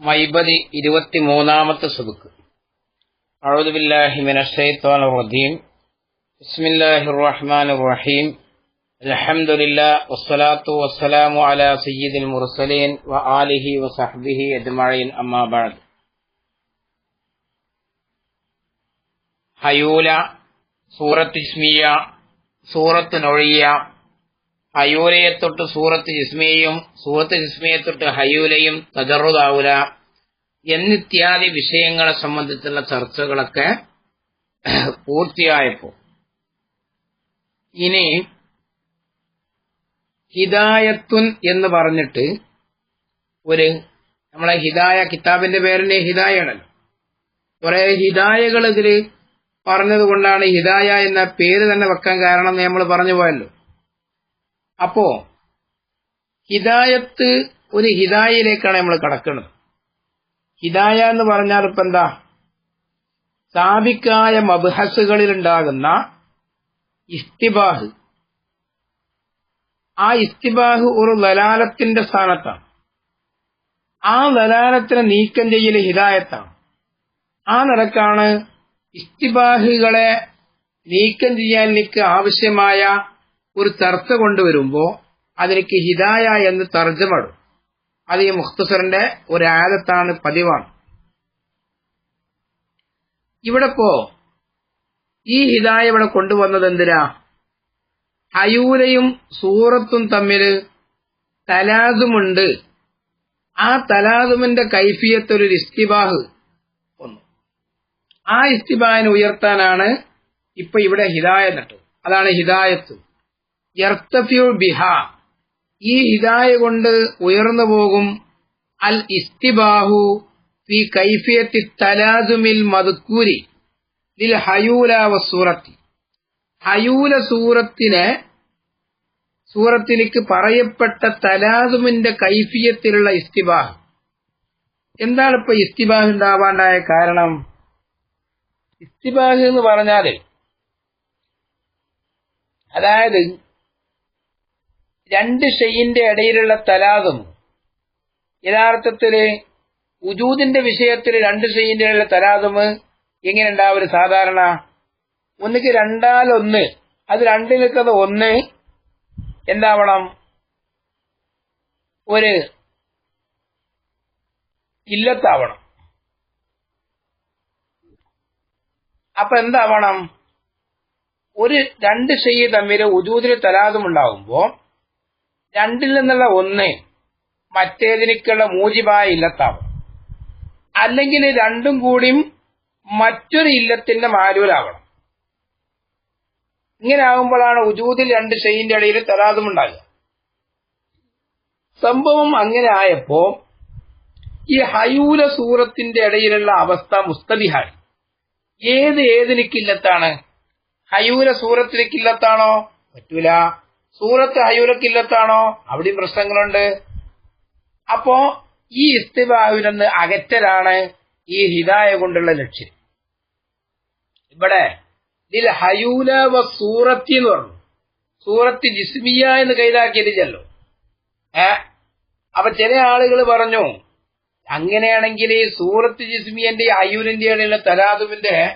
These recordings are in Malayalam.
മൈബതി ഇരുപത്തിമൂന്നാമത്തെ സുബുക്ക് أعوذ بالله من الشيطان الرجيم بسم الله الرحمن الرحيم الحمد لله والصلاة والسلام على سيد المرسلين وآله وصحبه أجمعين أما بعد ഹയൂല സൂറത്ത് ഇസ്മിയ സൂറത്ത് നൊഴിയ ഹയൂലയെ തൊട്ട് സൂറത്ത് ജിസ്മിയയും സൂറത്ത് ജിസ്മിയെ തൊട്ട് ഹയൂലയും തജറുദാവുല എന്നിത്യാദി വിഷയങ്ങളെ സംബന്ധിച്ചുള്ള ചർച്ചകളൊക്കെ പൂർത്തിയായപ്പോൾ. ഇനി ഹിദായത്തുൻ എന്ന് പറഞ്ഞിട്ട് ഒരു നമ്മളെ ഹിദായ കിതാബിന്റെ പേരിന്റെ ഹിദായണല്ലോ കുറെ ഹിദായകൾ ഇതിൽ പറഞ്ഞതുകൊണ്ടാണ് ഹിദായ എന്ന പേര് തന്നെ വെക്കാൻ കാരണം നമ്മൾ പറഞ്ഞു പോയല്ലോ. അപ്പോ ഹിദായത്ത് ഒരു ഹിദായയിലേക്കാണ് നമ്മൾ കടക്കുന്നത് ഹിദായ എന്ന് പറഞ്ഞാൽ ഇപ്പൊ എന്താ? സാബിക്കായ മബ്ഹസുകളിൽ ഉണ്ടാകുന്ന ഇസ്തിബാഹ് ആ ഇസ്തിബാഹ് ഒരു ലലാലത്തിന്റെ സ്ഥാനത്താണ്. ആ ലലാലത്തിനെ നീക്കം ചെയ്യൽ ഹിദായത്താണ്. ആ നിലക്കാണ് ഇസ്തിബാഹുകളെ നീക്കം ചെയ്യാൻ എനിക്ക് ആവശ്യമായ ഒരു ചർച്ച കൊണ്ടുവരുമ്പോ അതിലേക്ക് ഹിദായ എന്ന് തർജമടും. അത് ഈ മുഖ്തസറിന്റെ ഒരു ആദത്താണ് പതിവാണ്. ഇവിടെപ്പോ ഈ ഹിദായ ഇവിടെ കൊണ്ടുവന്നത് എന്തിനാ? ഹയൂരയും സൂറത്തും തമ്മിൽ തലാദുമുണ്ട്. ആ തലാദുമിന്റെ കൈഫിയത്ത് ഒരു ഇസ്തിബാഹ് വന്നു ആ ഇസ്തിബാഹിനെ ഉയർത്താനാണ് ഇപ്പൊ ഇവിടെ ഹിദായ നട്ടു അതാണ് ഹിദായത്ത്. യർത്തഫ്യു ബിഹ. ഈ ഹിദായ കൊണ്ട് ഉയർന്നു പോകും. അൽ ഇസ്തിബാഹു ഫി കൈഫിയത്തി തലാദുമിൽ മതുക്കൂരി ലിൽ ഹയൂല സൂറത്തി. ഹയൂല സൂറത്തിന് സൂറത്തിലേക്ക് പറയപ്പെട്ട തലാദുമിന്റെ കൈഫിയത്തിലുള്ള ഇസ്തിബാഹ്. എന്താണ് ഇപ്പൊ ഇസ്തിബാഹ് ഉണ്ടാവാണ്ടായ കാരണം? ഇസ്തിബാഹ് എന്ന് പറഞ്ഞാൽ അതായത് രണ്ട് ഷെയ്യിന്റെ ഇടയിലുള്ള തലാഖും. യഥാർത്ഥത്തിൽ ഉജൂദിന്റെ വിഷയത്തിൽ രണ്ട് ഷെയ്യിന്റെ ഇടയിലുള്ള തലാദും എങ്ങനെ ഉണ്ടാവും സാധാരണ ഒന്നിക്ക് രണ്ടാലൊന്ന് അത് രണ്ടിൽ നിൽക്കുന്ന ഒന്ന് എന്താവണം? ഒരു ഇല്ലത്താവണം. അപ്പൊ എന്താവണം? ഒരു രണ്ട് ഷെയ്യ് തമ്മിൽ ഉജൂദിന് തലാദും ഉണ്ടാകുമ്പോ രണ്ടിൽ നിന്നുള്ള ഒന്ന് മറ്റേതിനേക്കുള്ള മൂജിബായ ഇല്ലത്താവും. അല്ലെങ്കിൽ രണ്ടും കൂടിയും മറ്റൊരു ഇല്ലത്തിന്റെ മാരൂലാവണം ഇങ്ങനെ ആകുമ്പോഴാണ് ഉജൂതിൽ രണ്ട് ഷെയിന്റെ ഇടയിൽ തരാതുമുണ്ടാകുക സംഭവം അങ്ങനെ ആയപ്പോ ഈ ഹയൂല സൂറത്തിന്റെ ഇടയിലുള്ള അവസ്ഥ മുസ്തബിഹായി ഏത് ഏതിനിക്കില്ലത്താണ് ഹയൂല സൂറത്തിനിക്കില്ലത്താണോ പറ്റൂല. സൂറത്ത് ഹയൂലക്കില്ലത്താണോ അവിടെയും പ്രശ്നങ്ങളുണ്ട്. അപ്പോ ഈ ഇസ്തിബാഹുവിനെന്ന് അകറ്റലാണ് ഈ ഹിദായ കൊണ്ടുള്ള ലക്ഷ്യം. ഇവിടെ ഇതിൽ ഹയൂല വ സൂറത്തി എന്ന് പറഞ്ഞു. സൂറത്ത് ജിസ്മിയ എന്ന് കൈതാക്കിയതില്ലല്ലോ ഏ? അപ്പൊ ചില ആളുകൾ പറഞ്ഞു അങ്ങനെയാണെങ്കിൽ ഈ സൂറത്ത് ജിസ്മിയന്റെ അയൂലിന്റെ ഇടയിലുള്ള തലാദുവിന്റെ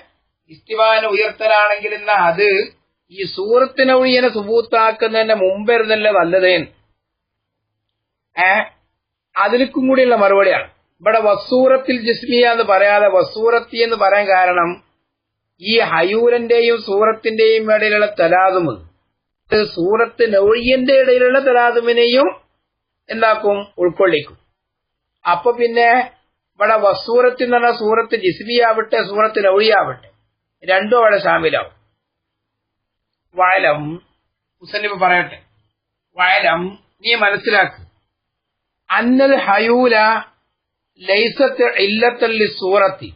ഇസ്തിബാനെ ഉയർത്തലാണെങ്കിൽ എന്നാ അത് ഈ സൂറത്തിനെ ഒഴിയനെ സുബൂത്താക്കുന്നതിന്റെ മുമ്പിരുന്നല്ലേ നല്ലതേ ഏ? അതിലേക്കും കൂടിയുള്ള മറുപടിയാണ്. ഇവിടെ വസൂറത്തിൽ ജിസ്മിയ എന്ന് പറയാതെ വസൂറത്തി എന്ന് പറയാൻ കാരണം ഈ ഹയൂരന്റെയും സൂറത്തിന്റെയും ഇടയിലുള്ള തലാതുമ് സൂറത്ത് നൊഴിയന്റെ ഇടയിലുള്ള തലാതുമിനെയും എന്താക്കും? ഉൾക്കൊള്ളിക്കും. അപ്പൊ പിന്നെ ഇവിടെ വസൂറത്തിൽ എന്ന് പറഞ്ഞാൽ സൂറത്ത് ജിസ്മിയാവട്ടെ സൂറത്ത് നൊഴിയാവട്ടെ രണ്ടും അവിടെ ഷാമിലാവും. വയലം മുസന്നിഫ് പറയട്ടെ. വയലം നീ മനസ്സിലാക്ക്. അന്നൽ ഹയൂല ലൈസത്ത് ഇല്ലത്തല്ലി സൂറത്തി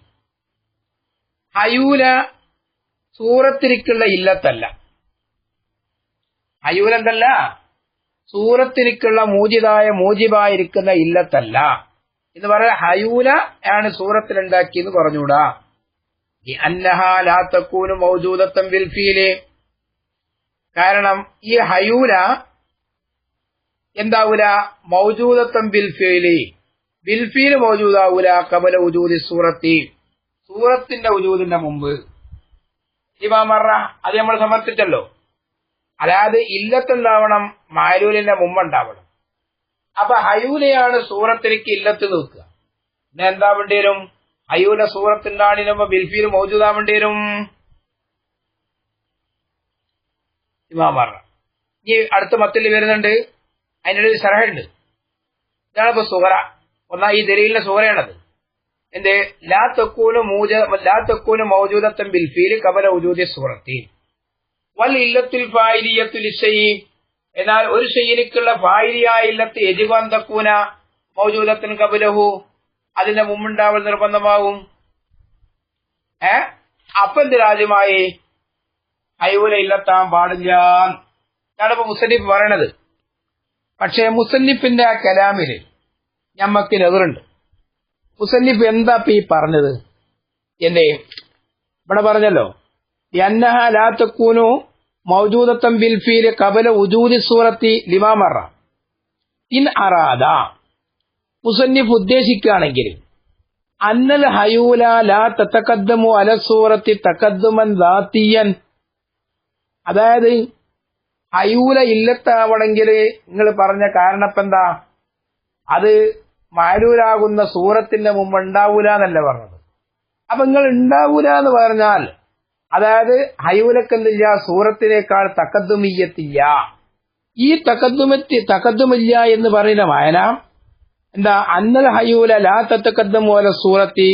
ഹയൂല സൂറത്തിനിക്കുള്ള ഇല്ലത്തല്ല. ഹയൂല എന്തല്ല? സൂറത്തിനിക്കുള്ള മൂജിതായ മൂജിബായിരിക്കുന്ന ഇല്ലത്തല്ല. എന്ന് പറയാൻ ഹയൂല ആണ് സൂറത്തിലുണ്ടാക്കിയെന്ന് പറഞ്ഞുകൂടാ. അന്നഹാലാത്തക്കൂനും മൗജൂദത്തം വിൽഫീൽ കാരണം ഈ ഹയൂല എന്താവൂല? മൗജൂദത്തം ബിൽഫീലി ബിൽഫീൽ മൗജൂദാവൂല കബല ഉജൂദി സൂറത്തി. സൂറത്തിന്റെ ഉജൂദിന്റെ മുമ്പ്. ഇമാമറ അത് നമ്മൾ സമർത്ഥിച്ചല്ലോ അതായത് ഇല്ലത്തുണ്ടാവണം മാലൂലിന്റെ മുമ്പ് ഉണ്ടാവണം അപ്പൊ ഹയൂലയാണ് സൂറത്തിലേക്ക് ഇല്ലത്ത് നോക്കുക. പിന്നെ എന്താ വേണ്ടി വരും? ഹയൂല സൂറത്തുണ്ടാണിനുമ്പോ ബിൽഫീൽ മൗജൂദാവേണ്ടി വരും. ഇമാമറ ഇനി അടുത്ത മത്തിൽ വരുന്നുണ്ട്. അതിനൊരു സർഹുണ്ട് സറഹുണ്ട് ഇതാണ് ഇപ്പൊ സുഹറ ഒന്നാ ഈ ദലീലിന്റെ സുഹറയാണത് എന്ത്? ലാ തെക്കൂന് മൂജ ലാ തെക്കൂന് മൗജൂദത്തം ബിൽഫീൽ കബല ഉജൂദി സുഹറത്തി വൽ ഇല്ലത്തിൽ ഫായിലിയത്തുൽ എന്നാൽ ഒരു ശൈലിക്കുള്ള ഫായിലിയായ ഇല്ലത്ത് യജുവാൻ തക്കൂന മൗജൂദത്തിൻ കബലഹു അതിന്റെ മുമ്പുണ്ടാവൽ നിർബന്ധമാവും. ഏ? അപ്പൊ രാജ്യമായി? ഹൈവല ഇല്ലത്താൻ പാടില്ല ഞാനിപ്പോ മുസന്നിഫ് പറയണത്. പക്ഷേ മുസന്നിഫിന്റെ ആ കലാമിൽ ഞമ്മക്ക് നെതിറുണ്ട് മുസന്നിഫ് എന്താ ഈ പറഞ്ഞത്? എന്റെ ഇവിടെ പറഞ്ഞല്ലോ. എന്നഹ ലാ തക്കൂനു മൗജൂദത്തം ബിൽഫീൽ കബല ഉജൂദി സൂറത്തി ലിമാമറ ഇൻ അറാദ. മുസന്നിഫ് ഉദ്ദേശിക്കുകയാണെങ്കിൽ അന്നൽ ഹയൂല ലാ തത്തക്കദ്ദമു അല സൂറത്തി തക്കദ്ദുമൻ ദാത്തിയൻ അതായത് അയൂല ഇല്ലത്താവണമെങ്കിൽ നിങ്ങൾ പറഞ്ഞ കാരണപ്പെന്താ? അത് മാരൂരാകുന്ന സൂറത്തിന്റെ മുമ്പ് ഉണ്ടാവൂല എന്നല്ല പറഞ്ഞത്. അപ്പൊ നിങ്ങൾ ഉണ്ടാവൂല എന്ന് പറഞ്ഞാൽ അതായത് ഹയൂലക്കെന്തില്ല സൂറത്തിനേക്കാൾ തക്കദ്ദുമീയത്തില്ല ഈ തക്കദ്ദുമത്തി തക്കദ്ദുമില്ല എന്ന് പറയുന്ന വായന എന്താ? അന്നൽ ഹയൂല ലാ തത്തക്കദ്ദമൂല സൂറത്തി.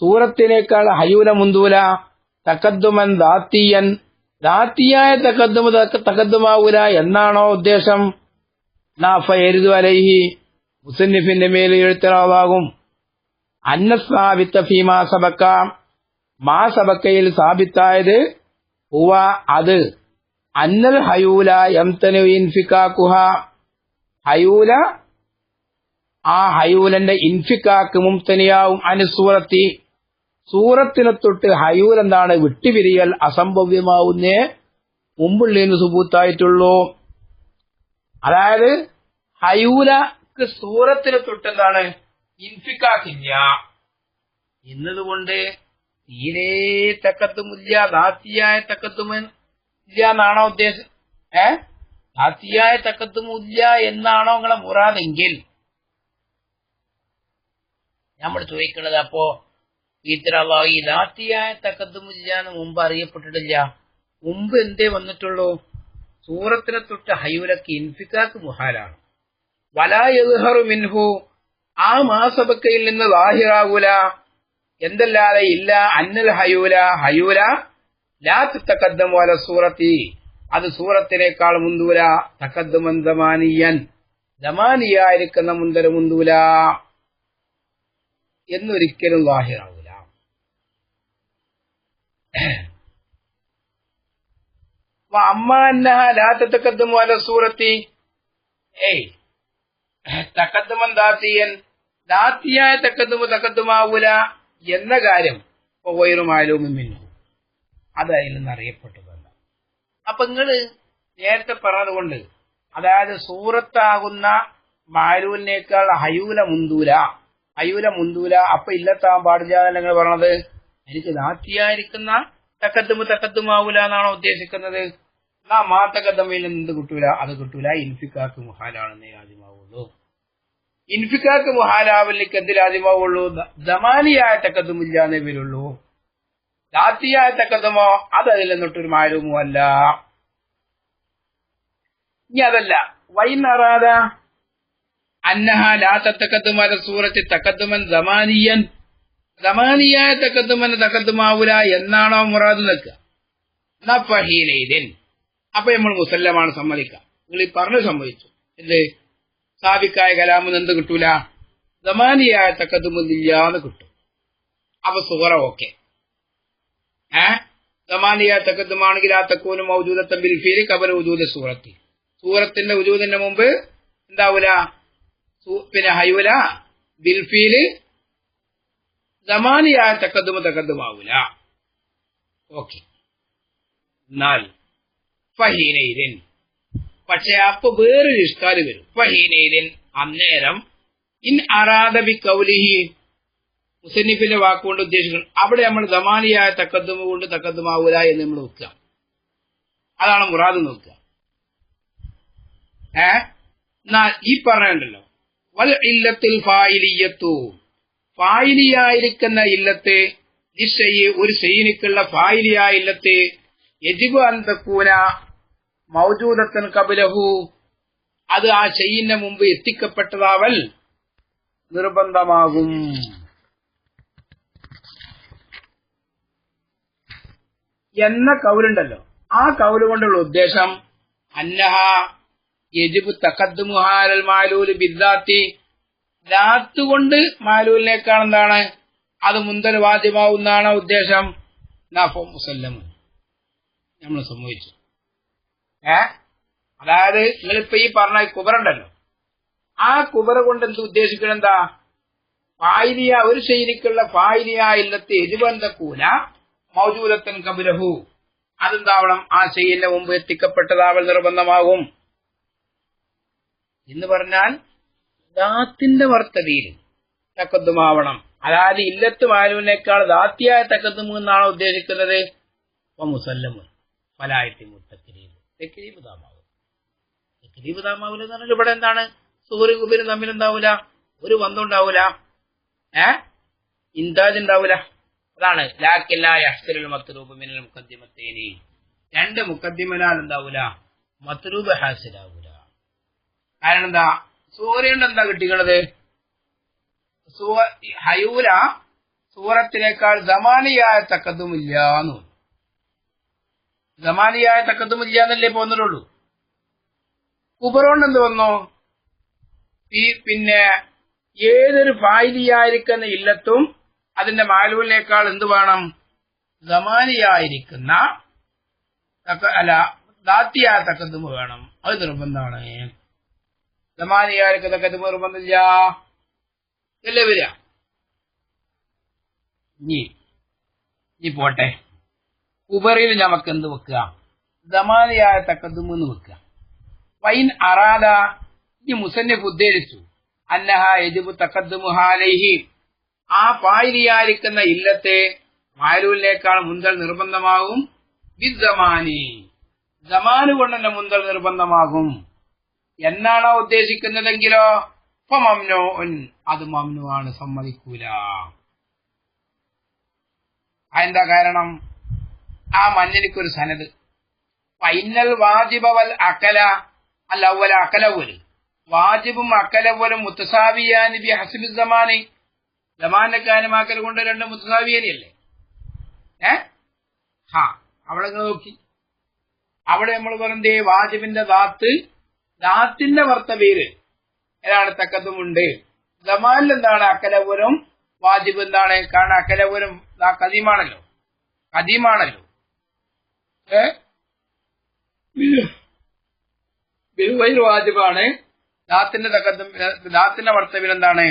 സൂറത്തിനേക്കാൾ ഹയൂല മുന്തൂല. തക്കദ്ദുമൻ ദാത്തിയൻ ദാത്തിയായ തക്കദ്ദുമ തക്കദ്ദുമാവൂല എന്നാണോ ഉദ്ദേശം. നാഫ എരുതു അലൈഹി മുസന്നിഫിന്റെ മേൽ എഴുത്തറാവാകും. അന്നസ്ഥാപിത്ത ഫീമാ സബക്ക. മാ സബക്കയിൽ സ്ഥാപിത്തായത് ഹുവ അത്. അന്നൽ ഹയൂല എംതനു ഇൻഫിക്കാക്കുഹ. ഹയൂല ആ ഹയൂലന്റെ ഇൻഫിക്കാക്ക് മുംതനിയാവും. അനുസൂറത്തി സൂറത്തിനെ തൊട്ട് ഹയൂർ എന്താണ് വിട്ടുപിരിയൽ അസംഭവ്യമാവുന്നേ മുമ്പുള്ളതിന് സുബൂത്തായിട്ടുള്ളൂ. അതായത് ഹയൂലക്ക് സൂറത്തിനെ തൊട്ട് എന്താണ് ഇൻഫിക്കാക്കില്ല. എന്നതുകൊണ്ട് തീരെ തക്കത്തുമില്ല ദാത്തിയായ തക്കത്തുമൻ ഇല്ല എന്നാണോ ഉദ്ദേശം? ഏ? ദാത്തിയായ തക്കത്തുമില്ല എന്നാണോ നിങ്ങളെ മുറാതെങ്കിൽ നമ്മൾ ചോദിക്കുന്നത് അപ്പോ ഇത്തരള്ള ഈ ലാത്തിയായ തക്കത്തുമില്ല എന്ന് മുമ്പ് അറിയപ്പെട്ടിട്ടില്ല. മുമ്പ് എന്തേ വന്നിട്ടുള്ളൂ? സൂറത്തിനെ തൊട്ട് ഹയൂലക്ക് ഇൻഫിക്കാക്ക് മുഹാലാണ്. വലായഹറു മിൻഹു ആ മാസബക്കയിൽ നിന്ന് ലാഹിറാവൂല എന്തല്ലാതെ ഇല്ല അന്നൽ ഹയൂല ഹയൂല ലാ തക്കദ്ദം വല സൂറത്തി. അത് സൂറത്തിനേക്കാൾ മുന്തൂല. തക്കദ്ദമൻ ദമാനിയൻ ദമാനിയായിരിക്കുന്ന മുന്തര മുന്തൂല. എന്നൊരിക്കലും ലാഹിറാവൂല അമ്മാന്നഹ ലാ തക്കദ്ദം വല സൂറത്തി. എന്ന കാര്യം വൈറുമാലൂമിന്നു അത് അതിൽ നിന്ന് അറിയപ്പെട്ടതല്ല. അപ്പൊ നിങ്ങൾ നേരത്തെ പറഞ്ഞതുകൊണ്ട് അതായത് സൂറത്താകുന്ന മാലൂലിനേക്കാൾ ഹയൂല മുന്തൂല. ഹയൂല മുന്തൂല അപ്പൊ ഇല്ലത്താൻ പാടില്ല എന്നല്ല നിങ്ങൾ പറഞ്ഞത്. എനിക്ക് ദാത്തിയായിരിക്കുന്ന തക്കത്തുമ്പ് തക്കത്തുമാവൂല എന്നാണോ ഉദ്ദേശിക്കുന്നത്? നാ മാ തക്കത്തമ്മയിൽ നിന്ന് എന്ത് കിട്ടൂല? അത് കിട്ടൂല. ഇൻഫിക്കാക്ക് മുഹാലാണെന്നേ ആദ്യമാവുള്ളൂ. ഇൻഫിക്കാക്ക് മുഹാലാവലിക്ക് എന്തിലാദ്യമാവുള്ളൂ ദമാനിയായ തക്കത്തും ഇല്ലാന്നേ വരുള്ളൂ. ദാത്തിയായ തക്കത്തുമോ അത് അതിൽ നിന്നിട്ടൊരു മാരവുമോ അല്ല. ഇനി അതല്ല. വൈന്നറാത അന്നഹ ലാ തക്കത്തുമല സൂറത്തി തക്കത്തുമൻ ദമാനിയൻ ദമാനിയായ തക്കത്തുമന് തക്കത്തുമാവൂല എന്നാണോ മുറാദ് നിൽക്കുക. അപ്പൊ നമ്മൾ മുസല്ലമാണ് സമ്മതിക്കാം നിങ്ങൾ ഈ പറഞ്ഞു സമ്മതിച്ചു. എന്ത്? സാബിക്കായ കലാമെന്ന് എന്ത് കിട്ടൂല? ദമാനിയായ തക്കത്തുമില്ലാന്ന് കിട്ടും. അപ്പൊ സുഹറ ഓക്കെ. ഏ? സമാനിയായ തക്കത്തുമാണെങ്കിൽ ആ തക്കൂനും ഔജൂദത്തം ബിൽഫീൽ കബർ ഉജൂദ സൂറത്തി. സൂറത്തിന്റെ ഉജൂദിന്റെ മുമ്പ് എന്താവൂല? പിന്നെ ഹൈവല ബിൽഫീൽ ദമാനിയായ തക്കത്തുമ തക്കത്തുമാവൂല ഓക്കെ ഫഹീനൈദിൻ പക്ഷെ അപ്പൊ വേറൊരു ഇഷ്കാൽ വരും. ഫഹീനൈദിൻ അന്നേരം ഇൻ അറാദബി കൗലിഹി മുസന്നിഫിന്റെ വാക്കുകൊണ്ട് ഉദ്ദേശിക്കുന്നത് അവിടെ നമ്മൾ ദമാനിയായ തക്കദ്ദുമ കൊണ്ട് തക്കത്തുമാവൂല എന്ന് നമ്മൾ നോക്കുക. അതാണ് മുറാദ് നോക്കുക. ഏ? ഈ പറഞ്ഞുണ്ടല്ലോ വൽ ഇല്ലത്തിൽ ഫായിലിയത്തു. ഫായിലിയായിരിക്കുന്ന ഇല്ലത്തെ ദിശയെ ഒരു സൈനിക്കുള്ള ഫായിലിയായ ഇല്ലത്തെ യജിബ് അന്തക്കൂന മൗജൂദത്തൻ കപിലഹു അത് ആ ചെയ്യിന്റെ മുമ്പ് എത്തിക്കപ്പെട്ടതാവൽ നിർബന്ധമാകും. എന്ന കൗലുണ്ടല്ലോ. ആ കൗൽ കൊണ്ടുള്ള ഉദ്ദേശം അന്നഹ യജിബ് തക്കദ്മുഹാരൽ മാലൂൽ ബിദ്ദാത്തി ദാത്ത് കൊണ്ട് മാലൂലിനേക്കാൾ എന്താണ് അത് മുന്തൽ വാദ്യമാവുന്നതാണ് ഉദ്ദേശം. നഫോ മുസല്ലമ. നമ്മൾ സംഭവിച്ചു ഏ? അതായത് നിങ്ങളിപ്പോ ഈ പറഞ്ഞ കുബറുണ്ടല്ലോ ആ കുബറ കൊണ്ട് എന്ത് ഉദ്ദേശിക്കണം എന്താ? ഫായിലിയ ഒരു ശൈലിക്കുള്ള ഫായിലിയ ഇല്ലത്തെ കൂല മൗജൂലത്തൻ കബുലഹു. അതെന്താവണം? ആ ശൈലിന്റെ മുമ്പ് എത്തിക്കപ്പെട്ടതാവൽ നിർബന്ധമാകും. എന്ന് പറഞ്ഞാൽ ദാത്തിന്റെ വർത്തതിയിൽ തക്കത്തുമാവണം. അതായത് ഇല്ലത്ത് മാലുവിനേക്കാൾ ദാത്തിയായ തക്കത്തും എന്നാണ് ഉദ്ദേശിക്കുന്നത്. മുസല്ലമ് എന്ന് പറഞ്ഞാൽ ഇവിടെ എന്താണ്? സൂര്യ കുബിരും തമ്മിൽ എന്താവൂല ഒരു ബന്ധം ഉണ്ടാവൂല. ഏ? ഇന്താജ് ഉണ്ടാവൂല. അതാണ്. രണ്ട് മുഖദ്ദിമനാൽ എന്താവൂല മത്റൂബ് ഹാസിലാവൂല. കാരണം എന്താ? സൂര്യണ്ട് എന്താ കിട്ടിക്കണത്? ഹയൂല സൂറത്തിനേക്കാൾ ജമാനിയായ തക്കതുമില്ല എന്ന് ജമാനിയായ തക്കതുമില്ല എന്നല്ലേ പോന്നിട്ടുള്ളൂ കുബറോണ്ട് എന്ത് വന്നു? ഈ പിന്നെ ഏതൊരു ഫായിലിയായിരിക്കുന്ന ഇല്ലത്തും അതിന്റെ മാലൂലിനേക്കാൾ എന്ത് വേണം? ജമാനിയായിരിക്കുന്ന അല്ല ദാത്തിയായ തക്കതും വേണം. അത് നിർബന്ധമാണ്. സമാനിയായിരിക്കുന്ന തക്കതുമ് നിർബന്ധമില്ല അല്ലേ വരിക ഇനി ഇനി പോട്ടെ ഉബറിൽ നമുക്ക് എന്ത് വെക്കുക ദമാനിയായ തക്കതുമെന്ന് വെക്കുക വൈൻ അറാദ ഇനി മുസന്നിഫ് ഉദ്ദേശിച്ചു അന്നഹ തക്കദ്മുഹാലൈഹി ആ പായിലിയായിരിക്കുന്ന ഇല്ലത്തെ മാലൂലിനേക്കാൾ മുന്തൽ നിർബന്ധമാകും ബിദ്ദമാനി ദമാന് കൊണ്ട് തന്നെ മുന്തൽ നിർബന്ധമാകും എന്നാണോ ഉദ്ദേശിക്കുന്നതെങ്കിലോ? മംനോ അത് മംനു ആണ് സമ്മതിക്കൂല. അതെന്താ കാരണം? ആ മഞ്ഞനിക്കൊരു സനത്. പൈനൽ വാജിബവൽ അക്കല അല്ല അവല അക്കലവൽ വാജിബും അക്കലവലും മുത്തസാവിയാനി ബി ഹസിബി സമാനി. ജമാന്റെ കാര്യമാക്കൽ കൊണ്ട് രണ്ട് മുത്തസാവിയാനിയല്ലേ ഏ? ഹാ അവിടെ നോക്കി. അവിടെ നമ്മൾ പറഞ്ഞേ വാജിബിന്റെ ദാത്ത് ദാത്തിന്റെ വർത്തവീര്. ഏതാണ് തക്കതുമുണ്ട് ജമാലിൽ എന്താണ്? അക്കലപുരം വാജിബ് എന്താണ്? കാരണം അക്കലപുരം കദീമാണല്ലോ കദീമാണല്ലോ ഏ? വാജിബാണ്. ദാത്തിന്റെ തക്കത്തും ദാത്തിന്റെ വർത്തവീൽ എന്താണ്?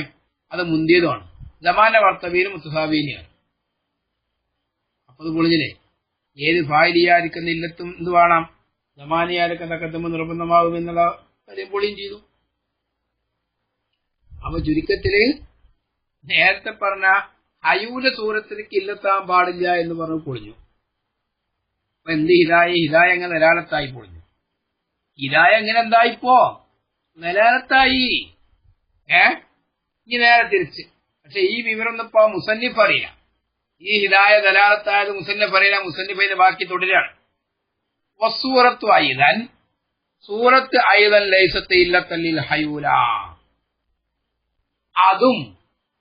അത് മുന്തിയതുമാണ്. ജമാന്റെ വർത്തവീൽ മുത്തസാബീനിയാണ്. അപ്പൊ അത് പൊളിഞ്ഞില്ലേ? ഏത് ഫായിലിയായിരിക്കുന്ന ഇല്ലത്തും എന്ത് വേണം? ജമാനിയായിരിക്കുന്ന തക്കത്തും നിർബന്ധമാകും എന്നുള്ള കാര്യം പൊളിയും ചെയ്തു. അപ്പൊ ചുരുക്കത്തിൽ നേരത്തെ പറഞ്ഞ ഹയൂല സൂറത്തിലേക്ക് ഇല്ലെത്താൻ പാടില്ല എന്ന് പറഞ്ഞു പൊളിഞ്ഞു. അപ്പൊ എന്ത് ഹിതായ ഹിതായ എങ്ങനെ നിലാലത്തായി പൊളിഞ്ഞു? ഹിതായ എങ്ങനെ എന്തായിപ്പോ? നിലാലത്തായി ഏ? ഇനി നേരെ തിരിച്ച്. പക്ഷെ ഈ വിവരം ഇപ്പൊ മുസന്നിഫ് അറിയാം ഈ ഹിതായ ദലാലത്തായത് മുസന്നിഫ് അറിയില്ല മുസന്നിഫ് അതിന്റെ ബാക്കി തുടരാണ്. വസൂറത്തു ഐതൻ സൂറത്ത് ഐതൻ ലൈസത്ത് ഇല്ലത്തല്ലിൽ ഹയൂല. അതും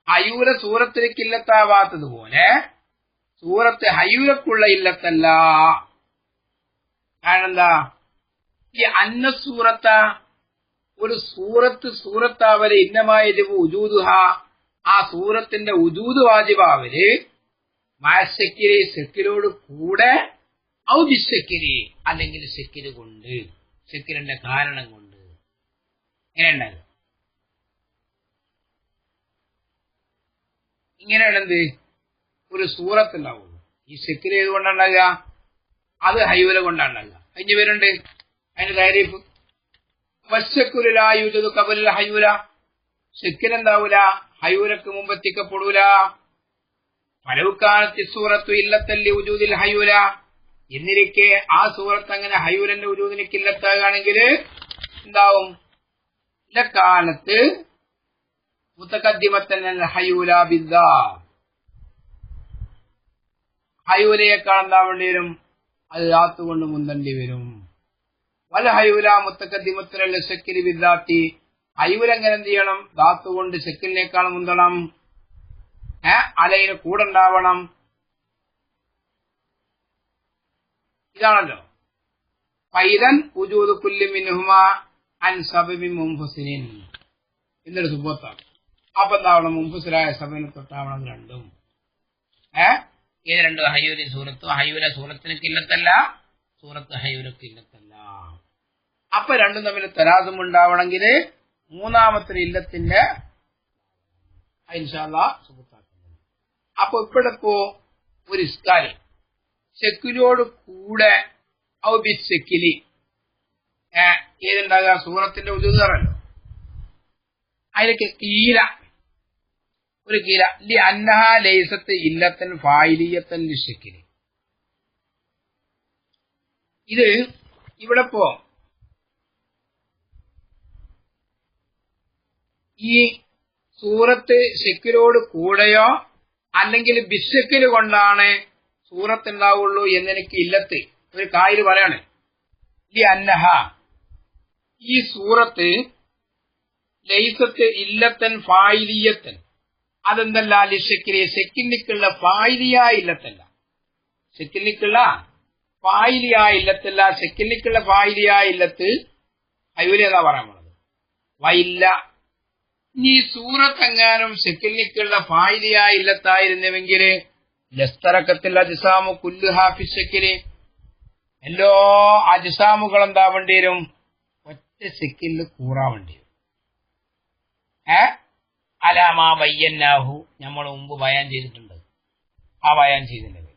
ഹയൂല സൂറത്തിലേക്ക് ഇല്ലത്താവാത്തതുപോലെ സൂറത്ത് ഹയൂലക്കുള്ള ഇല്ലത്തല്ല. കാരണം എന്താ ഈ അന്ന സൂറത്ത ഒരു സൂറത്ത് സൂറത്താവൽ ഇന്നമായ ഉജൂദുഹ ആ സൂറത്തിന്റെ ഉജൂദ് വാജിബാവൽ മാസക്കിലെ സെക്കിലോട് കൂടെ ഔദിശക്കിരി അല്ലെങ്കിൽ സെക്കിര് കൊണ്ട് സെക്കിരിന്റെ കാരണം കൊണ്ട്. എങ്ങനെയുണ്ടാകും ഇങ്ങനെയാണ് എന്ത്? ഒരു സൂറത്തുണ്ടാവുള്ളൂ. ഈ സെക്കിര് ഏത് കൊണ്ടുണ്ടാകുക അത് ഹൈവല കൊണ്ടാണ്ടാകുക അതിന്റെ പേരുണ്ട്? അതിന്റെ താരീഫ്? വശക്കുലായുജത് കബലിൽ ഹൈവുല ശെക്കിനെന്താവൂല ഹൈവുലക്ക് മുമ്പ് എത്തിക്കപ്പെടൂല ഫലവുക്കാലത്തി സൂറത്തു ഇല്ലത്തല്ലി ഉജൂദിൽ ഹയൂല എന്നിരിക്കെ ആ സൂറത്ത് അങ്ങനെ ഹയൂരന്റെ ഉജൂദിലേക്ക് ഇല്ലത്താകുകയാണെങ്കിൽ എന്താവും ലക്കാലത്ത് മുത്തക്കദ്ദിമത്തൻ ഹയൂല ബിദ്ദ ഹയൂലയേക്കാൾ എന്താവേണ്ടി വരും? അത് കൊണ്ട് മുന്തണ്ടി വരും. വല ഹയൂല മുത്തക്കദ്യമത്തിനല്ല ശക്കിൽ ബിദ്ദാത്തി ഹയൂല എന്ത് ചെയ്യണം? കൊണ്ട് ശക്കിലിനേക്കാൾ മുന്തണം. ഏ? അലയിന് കൂടെ ഉണ്ടാവണം. ഇതാണല്ലോ. പൈതൻ ഉജൂദ് കുല്ലി മിൻഹുമ അൻ സബബി മുംഫുസിനിൻ എന്നൊരു സുബത്താണ് അപ്പൊ എന്താവണം മുംഫുസിലായ സബിനെ തൊട്ടാവണം രണ്ടും. ഏ? ഇത് രണ്ടും? ഹയ്യൂരി സൂറത്ത്. ഹയൂര സൂറത്തിന് കില്ലത്തല്ല സൂറത്ത് ഹയ്യൂലക്ക് ഇല്ലത്തല്ല അപ്പൊ രണ്ടും തമ്മിൽ തരാസും ഉണ്ടാവണമെങ്കിൽ മൂന്നാമത്തെ ഇല്ലത്തിന്റെ ഇൻഷാല്ല സുബത്താക്കുന്നത് അപ്പൊ ഇപ്പോഴിപ്പോ ഒരു ഇസ്കാരി. സെക്കിലോട് കൂടെ സെക്കിലി ഏതുണ്ടാകുക സൂറത്തിന്റെ ഉദുതറല്ലോ അതിലേക്ക് കീല. ഒരു കീല. ലി അന്നഹ ലൈസത്ത് ഇല്ലത്തൻ ഫായിലിയത്തൻ ലിഷക്കിലി ഇത് ഇവിടെ പോ. ഈ സൂറത്ത് ശെക്കിലോട് കൂടെയോ? അല്ലെങ്കിൽ ബിഷക്കിൽ കൊണ്ടാണ് സൂറത്ത് ഉണ്ടാവുള്ളൂ എന്നെനിക്ക് ഇല്ലത്ത്. ഒരു കായിൽ പറയാണ്. ലി അന്നഹ. ഈ സൂറത്ത് ലൈസത്ത് ഇല്ലത്തൻ ഫായിലിയത്തൻ അതെന്തല്ല? ലിഷക്കിലെ സെക്കിനിക്കുള്ള ഫായിലിയായ ഇല്ലത്തല്ല. സെക്കിനിക്കുള്ള ഫായിലിയായ ഇല്ലത്തല്ല. സെക്കിനിക്കുള്ള ഫായിലിയായ ഇല്ലത്ത് അയൂരേതാ പറയാൻ പോണത്? വൈല്ല. ഈ സൂറത്തെങ്ങാനും സെക്കിനിക്കുള്ള ഫായിലിയായ ഇല്ലത്തായിരുന്നുവെങ്കിൽ ലസ്തറക്കത്തിൽ അജിസാമു കുല്ലു ഹാഫിസ് എല്ലോ അജിസാമുകളും എന്താ വരും? ഒറ്റ സെക്കിൽ കൂറാവേണ്ടി വരും. ഏ? അലാമാ വയ്യന്നാഹു നമ്മൾ മുമ്പ് ബയാൻ ചെയ്തിട്ടുണ്ട്. ആ ബയാൻ ചെയ്തിട്ടുണ്ട്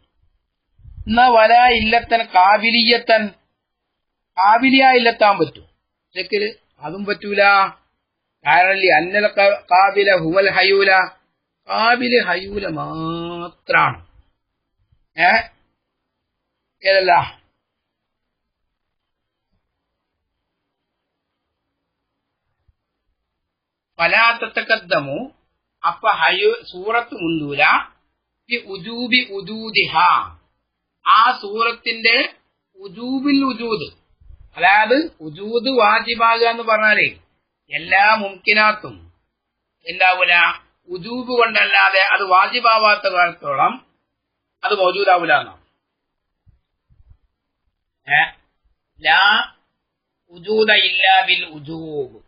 എന്നാ വല ഇല്ലത്തൻ കാബിലിയത്തൻ. കാവിലിയ ഇല്ലത്താൻ പറ്റൂ. സെക്കിൽ അതും പറ്റൂല. കാരണം അന്നൽ കാവില ഹുവൽ ഹയൂല. കാവിൽ ഹയൂല മാത്രാണ് ഏ? ഏതല്ല? ഫലാത്തക്കദ്ദമു അപ്പൊ ഹയു സൂറത്ത് മുന്തൂല. ഉജൂബി ഉജൂദിഹ. ആ സൂറത്തിന്റെ ഉജൂബിൽ ഉജൂദ്. അതായത് ഉജൂദ് വാജിബാകുക എന്ന് പറഞ്ഞാലേ എല്ലാ മുംകിനാത്തും എന്താവൂല? ഉജൂബ് കൊണ്ടല്ലാതെ അത് വാജിബാവാത്ത കാലത്തോളം അത് മൗജൂദാവൂല എന്നാണ് ലാ ഉജൂദ ഇല്ലാ ബിൽ ഉജൂബ്.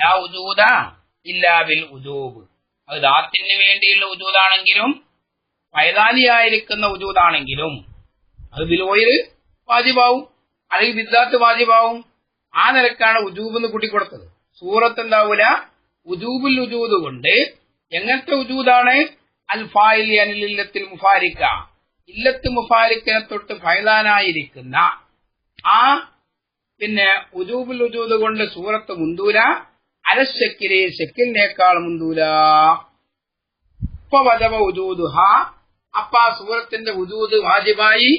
ലാ ഉജൂദ ഇല്ലാ ബിൽ ഉജൂബ്. അത് ദാത്തിന് വേണ്ടിയുള്ള ഉജൂദാണെങ്കിലും പൈതാലിയായിരിക്കുന്ന ഉജൂദാണെങ്കിലും അത് ബിലോയിൽ വാജിബാവും. അല്ലെങ്കിൽ ബിദ്ദാത്ത് വാജിബാവും. ആ നിലക്കാണ് ഉജൂബ് എന്ന് കൂട്ടിക്കൊടുത്തത്. സൂറത്ത് എന്താവൂല? ഉജൂബുൽ ഉജൂദ് കൊണ്ട് എങ്ങനത്തെ ഉജൂദാണ് അൽ അനിലില്ലത്തിൽ മുഫാരിക്ക. ഇല്ലത്ത് മുഫാരിക്കിനെ തൊട്ട് ഫൈലാനായിരിക്കുന്ന ആ പിന്നെ ഉജൂബുൽ ഉജൂദ് കൊണ്ട് സൂറത്ത് മുന്തൂല അലശക്കിലെ ശക്കിലിനേക്കാൾ മുന്തൂല വജവ അപ്പ ആ സൂറത്തിന്റെ ഉജൂദ് വാജിബായി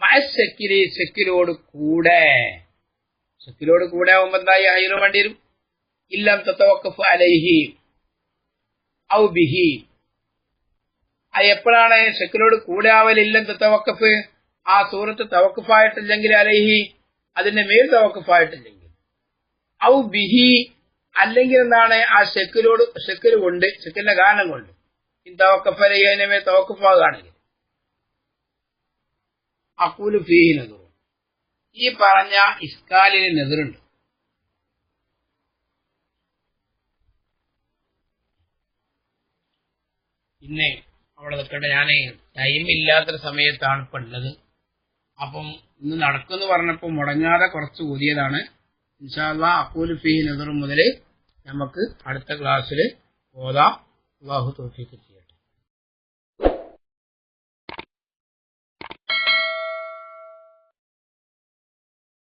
മയശക്കിലെ ശക്കിലോട് കൂടെ. ശക്കിലോട് കൂടെ ആവുമ്പോ എന്തായി? ആയിരം വേണ്ടി വരും. ഇല്ലം തത്തവക്കഫ് അലൈഹി. ഔ ബിഹി. അത് എപ്പോഴാണ് ശക്കിലോട് കൂടെ തവക്കഫ്? ആ സൂറത്ത് തവക്കഫായിട്ടില്ലെങ്കിൽ അലൈഹി അതിന്റെ മേൽ തവക്കഫായിട്ടില്ലെങ്കിൽ. ഔ ബിഹി അല്ലെങ്കിൽ എന്താണ് ആ ഷെക്കിലോട് ഷെക്കിൽ കൊണ്ട് ഷെക്കിന്റെ ഗാനം കൊണ്ട്. തവക്കഫലയ്യനമേ തവക്കഫാകുകയാണെങ്കിൽ അക്കൂൽ ഫീഹി നെതിറും ഈ പറഞ്ഞ ഇസ്കാലിന് നെതിറുണ്ട് പിന്നെ അവിടെ നിൽക്കട്ടെ ഞാൻ ടൈം ഇല്ലാത്തൊരു സമയത്താണ് ഇപ്പൊ ഉള്ളത് അപ്പം ഇന്ന് നടക്കുമെന്ന് പറഞ്ഞപ്പോൾ മുടങ്ങാതെ കുറച്ച് കൂടിയതാണ് ഇൻഷാല്ല അക്കൂലി ഫീ നെതർ മുതൽ നമുക്ക് അടുത്ത ക്ലാസ്സിൽ ഓതാം. അള്ളാഹു തോഫിക്ക്